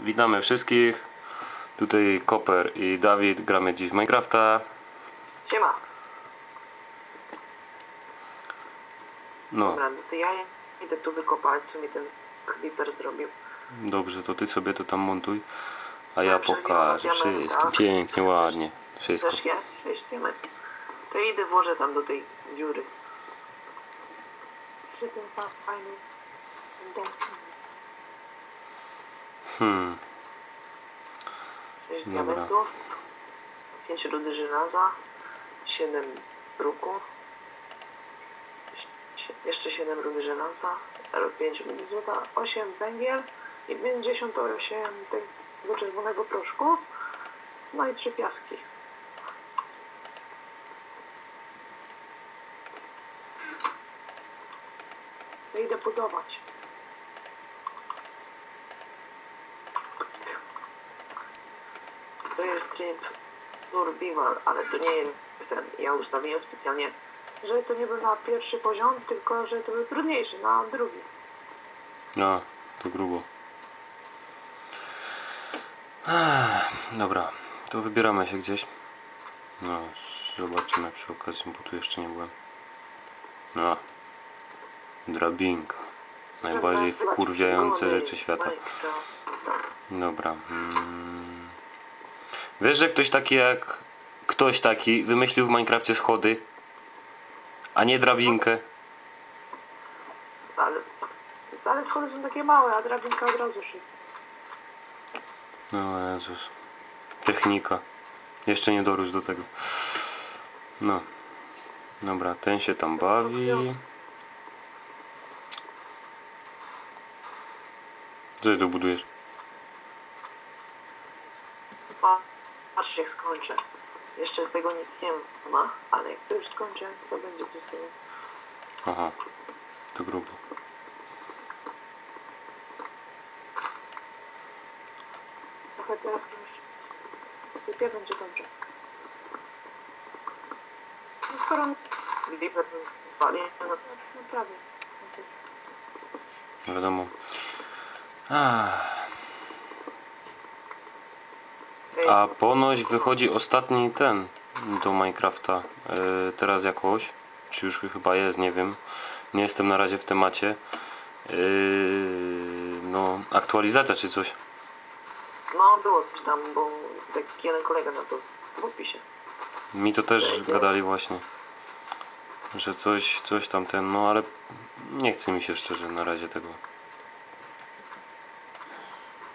Witamy wszystkich. Tutaj Koper i Dawid. Gramy dziś w Minecrafta. Siema. No, Dobra, no to ja idę tu wykopać, co mi ten creeper zrobił. dobrze, to ty sobie to tam montuj. A ja Dobrze, pokażę diamenta. Pięknie, ładnie. Wszystko. Też. To idę włożę tam do tej dziury. Ten pas fajny? Hmm, Sześć Dobra. diamentów. Pięć rudy żelaza. Siedem bruku. Sie- Jeszcze siedem rudy żelaza. Pięć rudy złota. Osiem węgiel. I 58 tego czerwonego proszku. No i trzy piaski. To idę budować. To jest tryb survival, ale to nie jest ten. Ja ustawiłem specjalnie, że to nie był na pierwszy poziom, tylko że to był trudniejszy, na drugi. a, to grubo. Dobra, to wybieramy się gdzieś. No, zobaczymy przy okazji, bo tu jeszcze nie byłem. No, drabinka. Najbardziej wkurwiające rzeczy świata. Dobra. Mm. Wiesz, że ktoś taki jak ktoś taki wymyślił w Minecrafcie schody, a nie drabinkę. Ale, ale schody są takie małe, a drabinka od razu szybko. No Jezus. Technika. Jeszcze nie dorósł do tego. No. Dobra, ten się tam bawi. Co ty tu budujesz? Pa- Patrzcie, jak skończę. Jeszcze tego nic nie ma, ale jak to już skończę, to będzie tego. Aha. To grubo. Trochę teraz już sypie, będzie dobrze. No skoro Liber wali, no to naprawdę. Nie wiadomo. Ah. Ej, A ponoć wychodzi ostatni ten do Minecrafta e, teraz jakoś, czy już chyba jest, nie wiem. Nie jestem na razie w temacie. E, no, aktualizacja czy coś. No było coś tam, bo taki jeden kolega na to w opisie. Mi to też gadali właśnie, że coś, coś tam ten, no ale nie chce mi się szczerze na razie tego.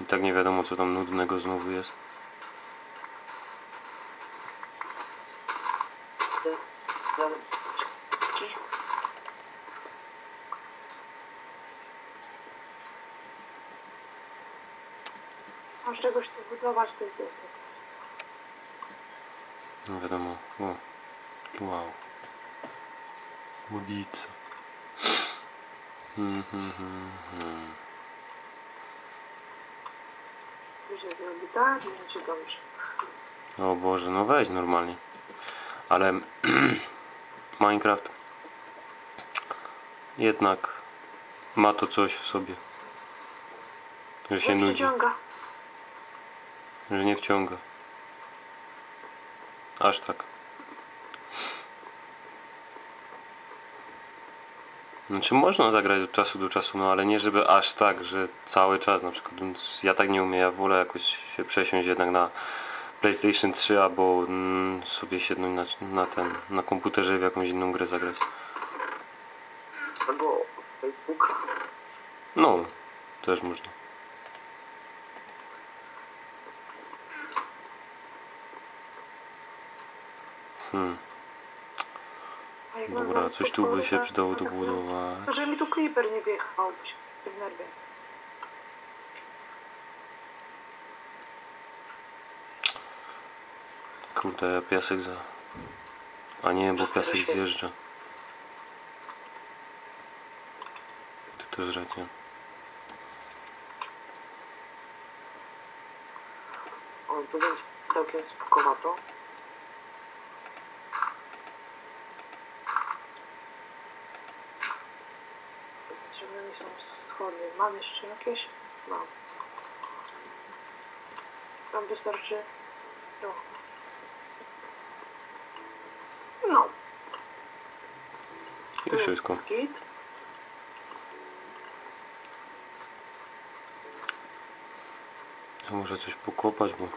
I tak nie wiadomo co tam nudnego znowu jest. Masz czegoś tu budować, to jest. No wiadomo. O. Wow. Ulica. Hmm, hmm, hmm, hmm. Zrobi tak, będzie dobrze. O Boże, no weź normalnie. Ale Minecraft jednak ma to coś w sobie. Że się nudzi, że nie wciąga. Aż tak. Znaczy można zagrać od czasu do czasu, no ale nie żeby aż tak, że cały czas na przykład. Ja tak nie umiem, ja wolę jakoś się przesiąść jednak na PlayStation 3 albo mm, sobie siednąć na, na ten, na komputerze w jakąś inną grę zagrać. Albo Facebooka. No, też można. Hmm, dobra, coś tu by się przydało to- dobudować. To, że mi tu creeper nie wjechał, bo się. Kurde, ja piasek za... A nie, bo piasek zjeżdża. Ty też racja. O, tu będzie całkiem spokowato. Potrzebne mi są schody. Mam jeszcze jakieś? Mam. nam wystarczy trochę. No. I wszystko. Git. Ja muszę coś pokopać, bo...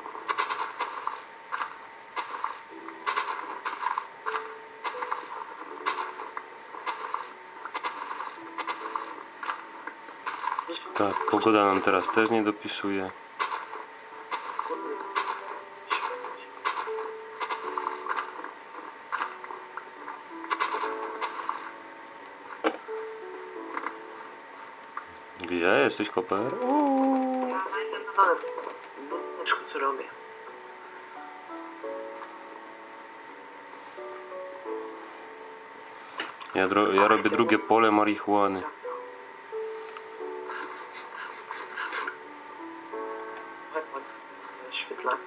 Tak, pogoda nam teraz też nie dopisuje. Jesteś, Koper? Budyneczku, co robię. Ja, dro- ja robię drugie pole marihuany. Świetla.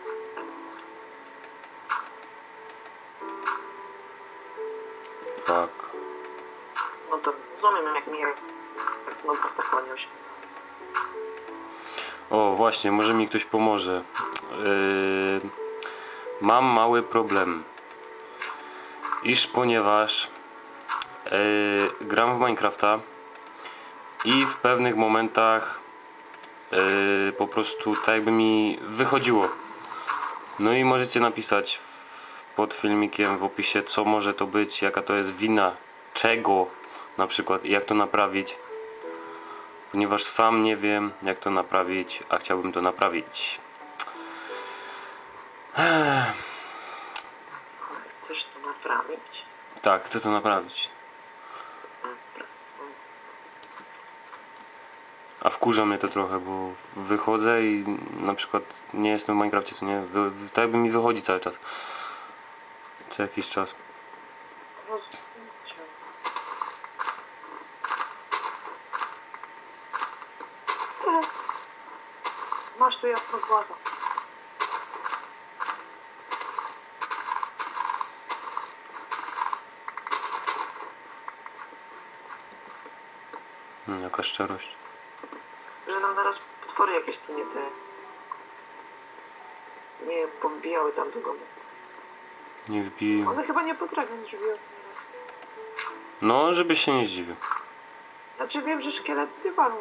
No to rozumiem, jak mi jak no się. O, właśnie, może mi ktoś pomoże. Yy, mam mały problem. Iż ponieważ yy, gram w Minecrafta i w pewnych momentach yy, po prostu tak jakby mi wychodziło. No i możecie napisać pod filmikiem w opisie, co może to być, jaka to jest wina, czego na przykład, i jak to naprawić ponieważ sam nie wiem jak to naprawić, a chciałbym to naprawić. Chcesz to naprawić? Tak, chcę to naprawić. A wkurza mnie to trochę, bo wychodzę i na przykład nie jestem w Minecrafcie, co nie? Wy, tak jakby mi wychodzi cały czas. Co jakiś czas. Masz tu jasno głaza. Hmm, jaka szczerość. Że nam zaraz potwory jakieś tu nie te... Nie pombijały tam do domu. Nie wbiję. One chyba nie potrafią drzwi otwierać. No, żebyś się nie zdziwił. Znaczy wiem, że szkielety walą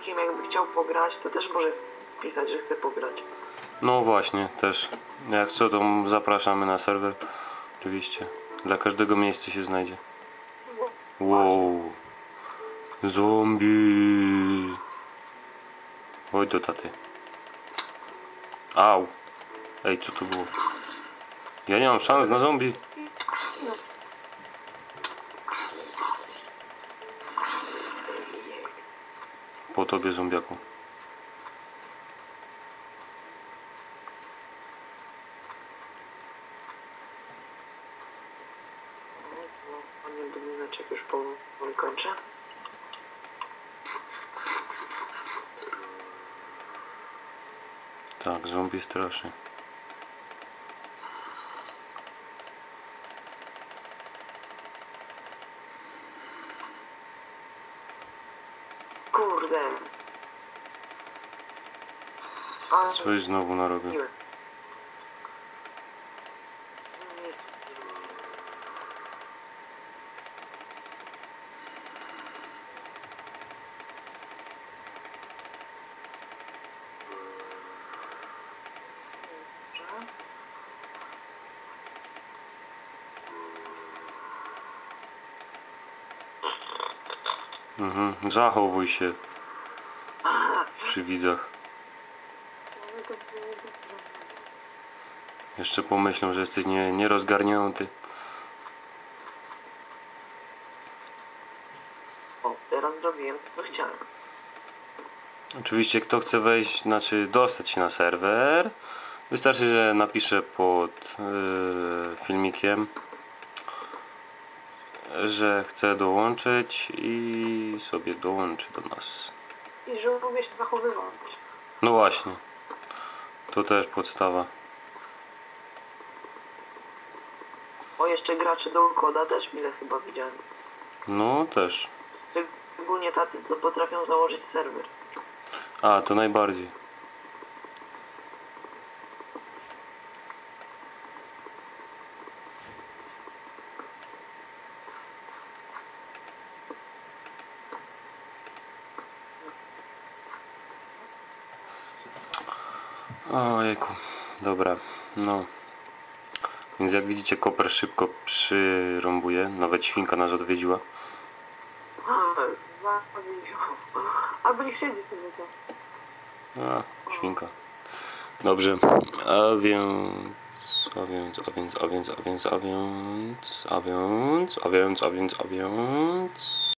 filmikiem jakby chciał pograć, to też może pisać, że chce pograć. No właśnie, też. Jak co, to zapraszamy na serwer. Oczywiście. Dla każdego miejsce się znajdzie. Wow. Zombie. Oj do taty. Au. Ej, co to było? Ja nie mam szans na zombie. Po tobie zombiaku. Tak, zombie straszy. Kurde. Coś znowu narobił. Mhm. Zachowuj się przy widzach. Jeszcze pomyślą, że jesteś nie, nierozgarnięty. O, teraz zrobiłem co chciałem. Oczywiście kto chce wejść, znaczy dostać się na serwer, wystarczy, że napisze pod yy, filmikiem, że chce dołączyć i sobie dołączy do nas. I że umie się zachowywać. No właśnie, to też podstawa. O, jeszcze gracze do koda też mile chyba widziałem. No też. Szczególnie tacy, co potrafią założyć serwer. A, to najbardziej. Ojejku, dobra, no. Więc jak widzicie, koper szybko przyrąbuje. Nawet świnka nas odwiedziła. Albo niech siedzi sobie to. A, świnka. Dobrze, a więc, a więc, a więc, a więc, a więc, a więc, a więc, a więc, a więc, a więc,